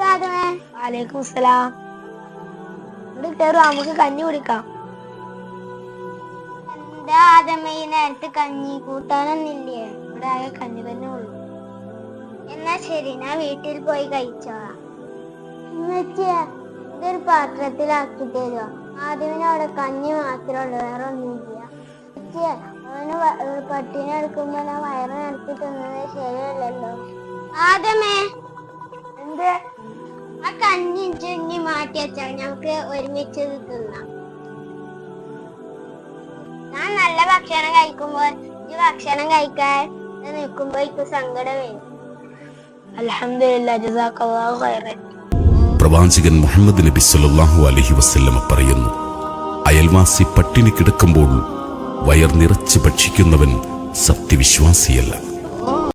വാലേക്കും സലാം ഇവിടെ കയറുക നമുക്ക് കഞ്ഞി കുടിക്കാം. എന്താ ആദമേ ഈ നേരത്തെ കഞ്ഞി കൂട്ടാനൊന്നില്ലേ ഇവിടെ ആകെ കഞ്ഞി തന്നെ ഉള്ളൂ. എന്നാ ശരി ഞാൻ വീട്ടിൽ പോയി കഴിച്ചോളാം. ഇതൊരു പാത്രത്തിലാക്കി തരുമോ ആദ്യമിന് അവിടെ കഞ്ഞി മാത്രമേ ഉള്ളൂ വേറെ ഒന്നുമില്ല. അവന് പട്ടിനെ എടുക്കുമ്പോ ഞാൻ വയറ് നടത്തി തിന്നത് ശരിയല്ലല്ലോ. ആദമേ എന്ത്? ആ കഞ്ഞി മാറ്റി വെച്ചാൽ ഞങ്ങൾക്ക് ഒരുമിച്ച് തിന്നാം. ഞാൻ നല്ല ഭക്ഷണം കഴിക്കുമ്പോൾ ഈ ഭക്ഷണം കഴിക്കാൻ നിൽക്കുമ്പോ എനിക്ക് സങ്കടം വരും. അൽഹംദുലില്ലാ ജസാക്കല്ലാഹു ഖൈറൻ. പ്രവാചകൻ മുഹമ്മദ് നബി സല്ലാഹു അലഹി വസ്ല്ലമ പറയുന്നു അയൽവാസി പട്ടിണി കിടക്കുമ്പോൾ വയർ നിറച്ച് ഭക്ഷിക്കുന്നവൻ സത്യവിശ്വാസിയല്ല.